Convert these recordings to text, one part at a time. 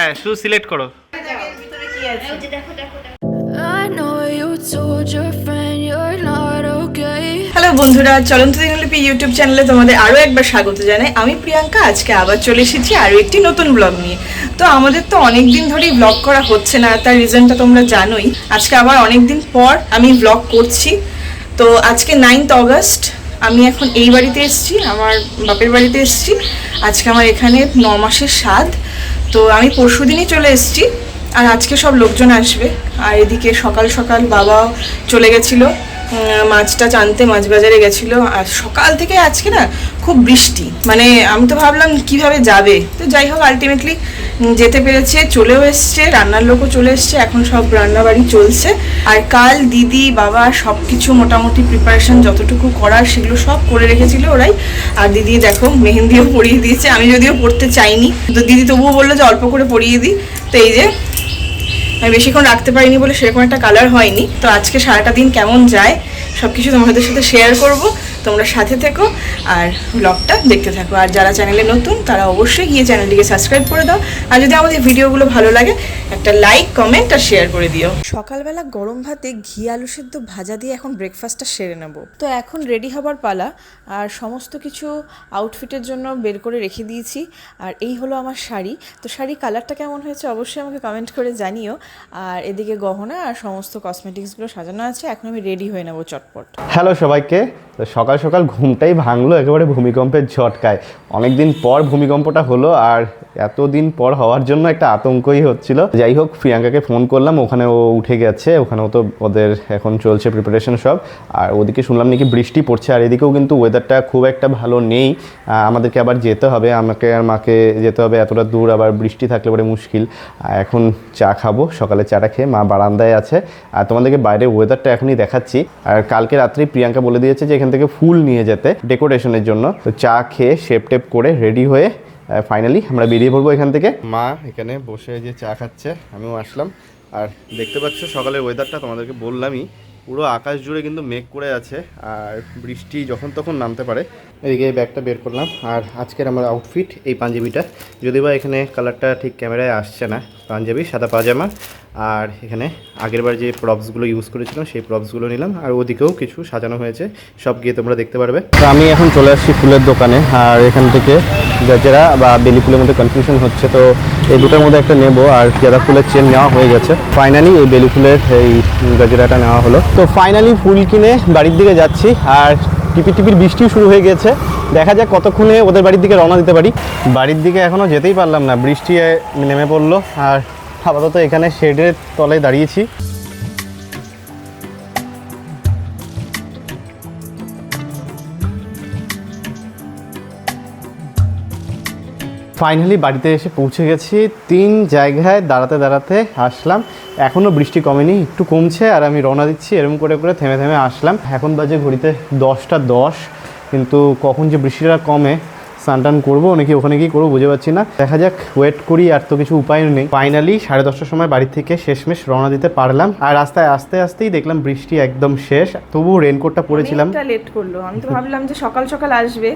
হ্যাঁ শুধু সিলেক্ট করো. হ্যালো বন্ধুরা চলন্ত দিনলিপি ইউটিউব চ্যানেলে তোমাদের আরও একবার স্বাগত জানাই। আমি প্রিয়াঙ্কা আজকে আবার চলে এসেছি আরও একটি নতুন ব্লগ নিয়ে। তো আমাদের তো অনেক দিন ধরেই ব্লগ করা হচ্ছে না তার রিজনটা তোমরা জানোই। আজকে আবার অনেক দিন পর আমি ব্লগ করছি। তো আজকে নাইনথ অগস্ট আমি এখন এই বাড়িতে এসেছি আমার বাপের বাড়িতে এসেছি। আজকে আমার এখানে ন মাসের স্বাদ। তো আমি পরশু চলে এসেছি, আর আজকে সব লোকজন আসবে, আর এদিকে সকাল সকাল বাবা চলে গেছিল। মাছটা আনতে মাছ বাজারে গেছিল। আর সকাল থেকে আজকে না খুব বৃষ্টি। মানে আমি তো ভাবলাম কীভাবে যাবে। তো যাই হোক আলটিমেটলি যেতে পেরেছে, চলেও এসছে, রান্নার লোকও চলে এসছে, এখন সব রান্নাবাড়ি চলছে। আর কাল দিদি, বাবা সব কিছু মোটামুটি প্রিপারেশন যতটুকু করার সেগুলো সব করে রেখেছিল ওরাই। আর দিদি দেখো, মেহেন্দিও পরিয়ে দিয়েছে, আমি যদিও পড়তে চাইনি। তো দিদি তবুও বলল যে অল্প করে পরিয়ে দিই। তো এই যে আমি বেশিক্ষণ রাখতে পারিনি বলে সেরকম একটা কালার হয়নি। তো আজকে সারাটা দিন কেমন যায় সব কিছু তোমাদের সাথে শেয়ার করব। তোমরা সাথে থেকো আর ব্লগটা দেখতে থাকো। আর যারা চ্যানেলে নতুন তারা অবশ্যই গিয়ে চ্যানেলটিকে সাবস্ক্রাইব করে দাও। আর যদি আমাদের ভিডিওগুলো ভালো লাগে একটা লাইক কমেন্ট আর শেয়ার করে দিও। সকালবেলা গরম ভাতে ঘি আলু সেদ্ধ ভাজা দিয়ে এখন ব্রেকফাস্টটা সেরে নেব। তো এখন রেডি হবার পালা আর সমস্ত কিছু আউটফিটের জন্য বের করে রেখে দিয়েছি। আর এই হলো আমার শাড়ি। তো শাড়ি কালারটা কেমন হয়েছে অবশ্যই আমাকে কমেন্ট করে জানিও। আর এদিকে গহনা আর সমস্ত কসমেটিক্সগুলো সাজানো আছে এখন আমি রেডি হয়ে নেব চটপট। হ্যালো সবাইকে। তো সকাল সকাল ঘুমটাই ভাঙলো, একেবারে ভূমিকম্পের ঝটকায়। অনেকদিন পর ভূমিকম্পটা হলো আর এতদিন পর হওয়ার জন্য একটা আতঙ্কই হচ্ছিল। যাই হোক, প্রিয়াঙ্কাকে ফোন করলাম, ওখানে ও উঠে গেছে, ওখানেও তো ওদের এখন চলছে প্রিপারেশন সব। আর ওদিকে শুনলাম নাকি বৃষ্টি পড়ছে, আর এদিকেও কিন্তু ওয়েদারটা খুব একটা ভালো নেই। আমাদেরকে আবার যেতে হবে, আমাকে আর মাকে যেতে হবে, এতটা দূর আবার বৃষ্টি থাকলে পরে মুশকিল। এখন চা খাব, সকালে চাটা খেয়ে মা বারান্দায় আছে। আর তোমাদেরকে বাইরে ওয়েদারটা এখনই দেখাচ্ছি। আর কালকে রাত্রে প্রিয়াঙ্কা বলে দিয়েছে যে এখান থেকে ফুল নিয়ে যেতে ডেকোরেশনের জন্য। তো চা খেয়ে শেপ টেপ করে রেডি হয়ে ফাইনালি আমরা বেরিয়ে পড়ব এখান থেকে। মা এখানে বসে যে চা খাচ্ছে, আমিও আসলাম। আর দেখতে পাচ্ছ সকালের ওয়েদারটা তোমাদেরকে বললামই পুরো আকাশ জুড়ে কিন্তু মেঘ করে আছে আর বৃষ্টি যখন তখন নামতে পারে। এদিকে ব্যাগটা বের করলাম। আর আজকের আমার আউটফিট এই পাঞ্জাবিটা। যদি বা এখানে কালারটা ঠিক ক্যামেরায় আসছে না, পাঞ্জাবি, সাদা পাজামা। আর এখানে আগেরবার যে প্রপসগুলো ইউজ করেছিলাম, সেই প্রপসগুলো নিলাম। আর ওদিকেও কিছু সাজানো হয়েছে। সব গিয়ে তোমরা দেখতে পারবে। আমি এখন চলে আসছি ফুলের দোকানে। আর এখান থেকে গজরা বা বেলি ফুলের মধ্যে কনফিউশন হচ্ছে, তো এই দুটোর মধ্যে একটা নেব। আর গাঁদা ফুলের চেন নেওয়া হয়ে গেছে ফাইনালি এই বেলি ফুলের এই গজরাটা নেওয়া হলো। তো ফাইনালি ফুল কিনে বাড়ির দিকে যাচ্ছি, আর টিপির টিপির বৃষ্টিও শুরু হয়ে গেছে। দেখা যাক কতক্ষণে ওদের বাড়ির দিকে রওনা দিতে পারি। বাড়ির দিকে এখনও যেতেই পারলাম না, বৃষ্টি নেমে পড়ল। আর আপাতত এখানে শেডের তলায় দাঁড়িয়েছি। ফাইনালি বাড়িতে এসে পৌঁছে গেছি। তিন জায়গায় দাঁড়াতে দাঁড়াতে আসলাম। এখনও বৃষ্টি কমেনি, একটু কমছে, আর আমি রওনা দিচ্ছি এরকম করে করে থেমে থেমে আসলাম। এখন বাজে ঘড়িতে দশটা দশ, কিন্তু কখন যে বৃষ্টিটা কমে, স্নান করব, নাকি ওখানে গিয়ে করব বুঝে পাচ্ছি না। দেখা যাক ওয়েট করি, আর তো কিছু উপায় নেই। ফাইনালি সাড়ে দশটার সময় বাড়ি থেকে শেষমেশ রওনা দিতে পারলাম। আর রাস্তায় আস্তে আস্তেই দেখলাম বৃষ্টি একদম শেষ তবু রেনকোটটা পরেছিলাম লেট করল। আমি তো ভাবলাম যে সকাল সকাল আসবে।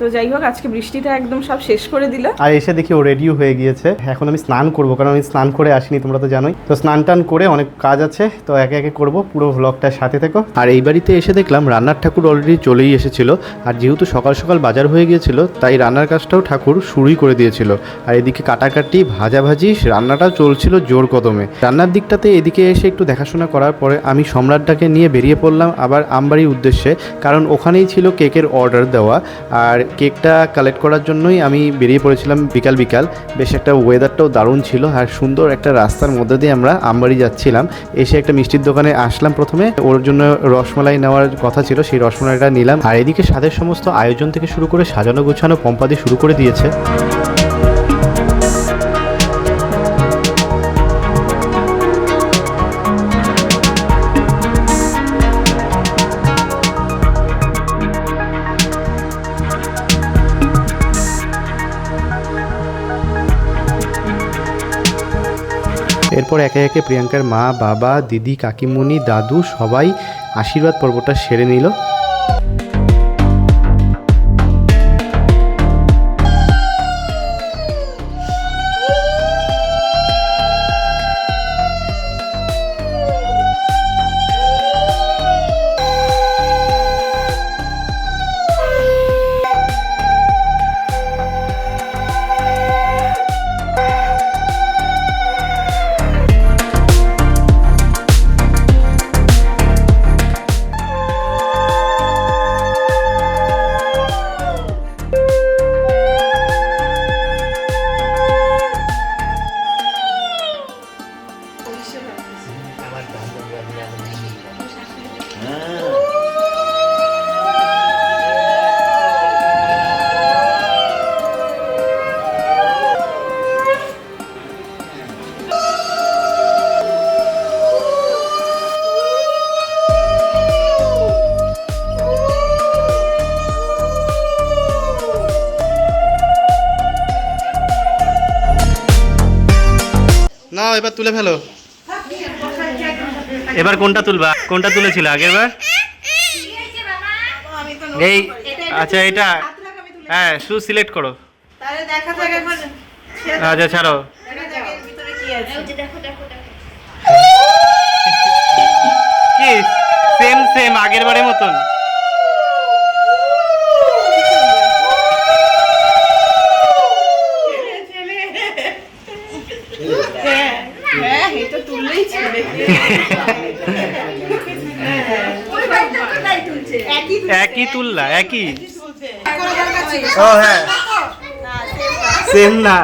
তো যাই হোক আজকে বৃষ্টিটা একদম সব শেষ করে দিল। আর এসে দেখি ও রেডিও হয়ে গিয়েছে। এখন আমি স্নান করব কারণ আমি স্নান করে আসিনি তোমরা তো জানোই। তো স্নান টান করে অনেক কাজ আছে তো একে একে করব পুরো ভ্লগটার সাথে থেকো। আর এই বাড়িতে এসে দেখলাম রান্নার ঠাকুর অলরেডি চলেই এসেছিল। আর যেহেতু সকাল সকাল বাজার হয়ে গিয়েছিল তাই রান্নার কাজটাও ঠাকুর শুরুই করে দিয়েছিল। আর এদিকে কাটাকাটি ভাজাভাজি রান্নাটাও চলছিল জোর কদমে। রান্নার দিকটাতে এদিকে এসে একটু দেখাশোনা করার পরে আমি সম্রাটটাকে নিয়ে বেরিয়ে পড়লাম আবার আমবাড়ির উদ্দেশ্যে কারণ ওখানেই ছিল কেকের অর্ডার দেওয়া। আর কেকটা কালেক্ট করার জন্যই আমি বেরিয়ে পড়েছিলাম বিকাল বিকাল। বেশ একটা ওয়েদারটাও দারুণ ছিল আর সুন্দর একটা রাস্তার মধ্যে দিয়ে আমরা আমবাড়ি যাচ্ছিলাম। এসে একটা মিষ্টির দোকানে আসলাম প্রথমে। ওর জন্য রসমালাই নেওয়ার কথা ছিল, সেই রসমালাইটা নিলাম। আর এদিকে সাদের সমস্ত আয়োজন থেকে শুরু করে সাজানো গুছানো পম্পাদি শুরু করে দিয়েছে। এরপর একে একে প্রিয়াঙ্কার মা বাবা দিদি কাকিমণি দাদু সবাই আশীর্বাদ পর্বটা সেরে নিল। না এবার তুলে ফেলো। এবার কোনটা তুলবা? কোনটা তুলেছিল আগের বার এই আচ্ছা এটা। হ্যাঁ শু সিলেক্ট করো। আচ্ছা ছাড়ো। কি? সেম সেম আগের বারের মতন হ্যাঁ এটা তুললেই ছেলে একই একই তুললা একই। ও হ্যাঁ। সেম না।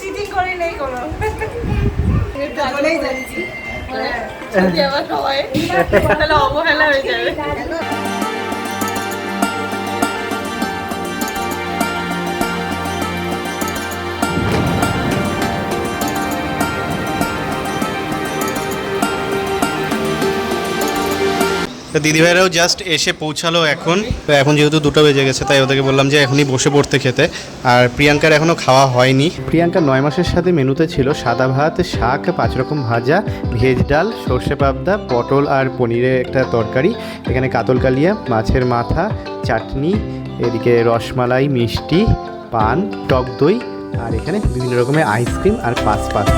চিটিং করে নেই কোনো। বলেই যাচ্ছি যদি আবার হয় তাহলে অবহেলা হয়ে যাবে। তো দিদিভাইরাও জাস্ট এসে পৌঁছালো এখন। তো এখন যেহেতু দুটো বেজে গেছে, তাই ওদেরকে বললাম যে এখনই বসে পড়তে খেতে। আর প্রিয়াঙ্কার এখনও খাওয়া হয়নি। প্রিয়াঙ্কা নয় মাসের সাথে মেনুতে ছিল সাদা ভাত, শাক, পাঁচ রকম ভাজা, ভেজ ডাল, সর্ষে পাবদা, পটল আর পনিরের একটা তরকারি। এখানে কাতল কালিয়া, মাছের মাথা, চাটনি, এদিকে রসমালাই, মিষ্টি, পান, টক দই, আর এখানে বিভিন্ন রকমের আইসক্রিম আর পাঁচ পাঁচ।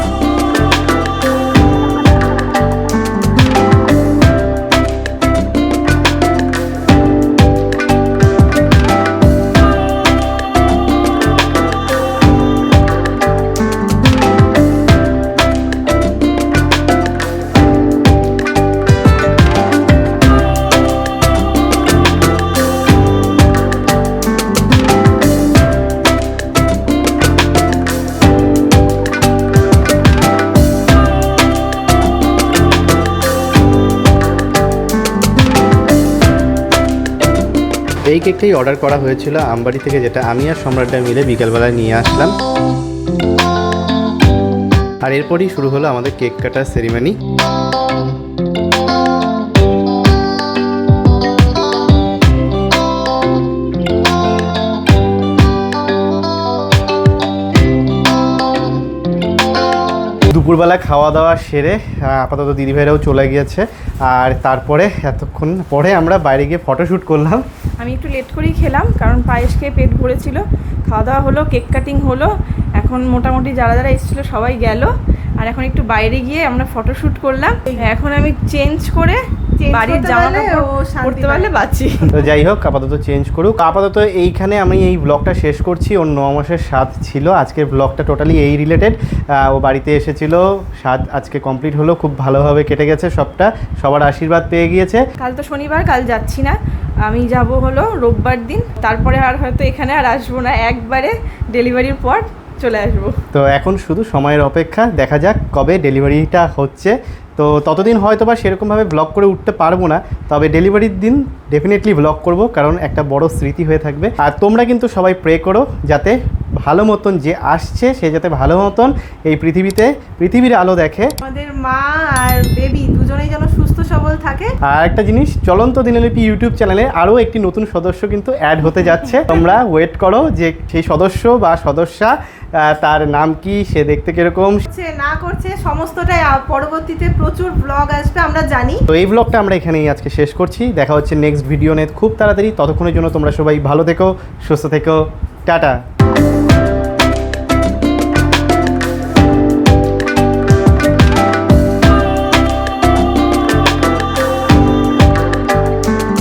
এই কেকটাই অর্ডার করা হয়েছিল আমবাড়ি থেকে, যেটা আমি আর সম্রাটটা মিলে বিকেলবেলায় নিয়ে আসলাম। আর এরপরই শুরু হলো আমাদের কেক কাটার সেরিমনি দুপুরবেলা খাওয়া দাওয়া সেরে আপাতত দিদিভাইরাও চলে গিয়েছে। আর তারপরে, এতক্ষণ পরে আমরা বাইরে গিয়ে ফটোশ্যুট করলাম। আমি একটু লেট করেই খেলাম কারণ পায়েস খেয়ে পেট ভরেছিল। খাওয়া দাওয়া হলো কেক কাটিং হলো এখন মোটামুটি যারা যারা এসেছিল সবাই গেল। আর এখন একটু বাইরে গিয়ে আমরা ফটোশ্যুট করলাম। এখন আমি চেঞ্জ করে বাড়ির জামা পারলে বাঁচি। তো যাই হোক আপাতত চেঞ্জ করুক। আপাতত এইখানে আমি এই ব্লগটা শেষ করছি। ওর ন মাসের স্বাদ ছিল। আজকের ব্লগটা টোটালি এই রিলেটেড ও বাড়িতে এসেছিল। স্বাদ আজকে কমপ্লিট হলো। খুব ভালোভাবে কেটে গেছে সবটা। সবার আশীর্বাদ পেয়ে গিয়েছে। কাল তো শনিবার কাল যাচ্ছি না। আমি যাব হলো রোববার দিন তারপরে আর হয়তো এখানে আর আসব না একবারে ডেলিভারির পর চলে আসব। তো এখন শুধু সময়ের অপেক্ষা দেখা যাক কবে ডেলিভারিটা হচ্ছে। তো ততদিন হয়তো বা সেরকমভাবে ব্লগ করে উঠতে পারব না তবে ডেলিভারির দিন ডেফিনেটলি ব্লগ করব কারণ একটা বড় স্মৃতি হয়ে থাকবে। আর তোমরা কিন্তু সবাই প্রে করো যাতে ভালো মতন যে আসছে সে যাতে ভালো মতন এই পৃথিবীতে পৃথিবীর আলো দেখে। আমাদের মা আর বেবি সুস্থ থাকে। আর একটা জিনিস চলন্ত দিনলিপি ইউটিউব চ্যানেলে আরও একটি নতুন সদস্য কিন্তু অ্যাড হতে যাচ্ছে। তোমরা ওয়েট করো যে সেই সদস্য বা সদস্যা তার নাম কি সে দেখতে কীরকম। করছে না করছে সমস্তটাই পরবর্তীতে প্রচুর ব্লগ আসবে আমরা জানি। তো এই ব্লগটা আমরা এখানেই আজকে শেষ করছি। দেখা হচ্ছে নেক্সট ভিডিও নিয়ে খুব তাড়াতাড়ি। ততক্ষণের জন্য তোমরা সবাই ভালো থেকো সুস্থ থেকো। টাটা।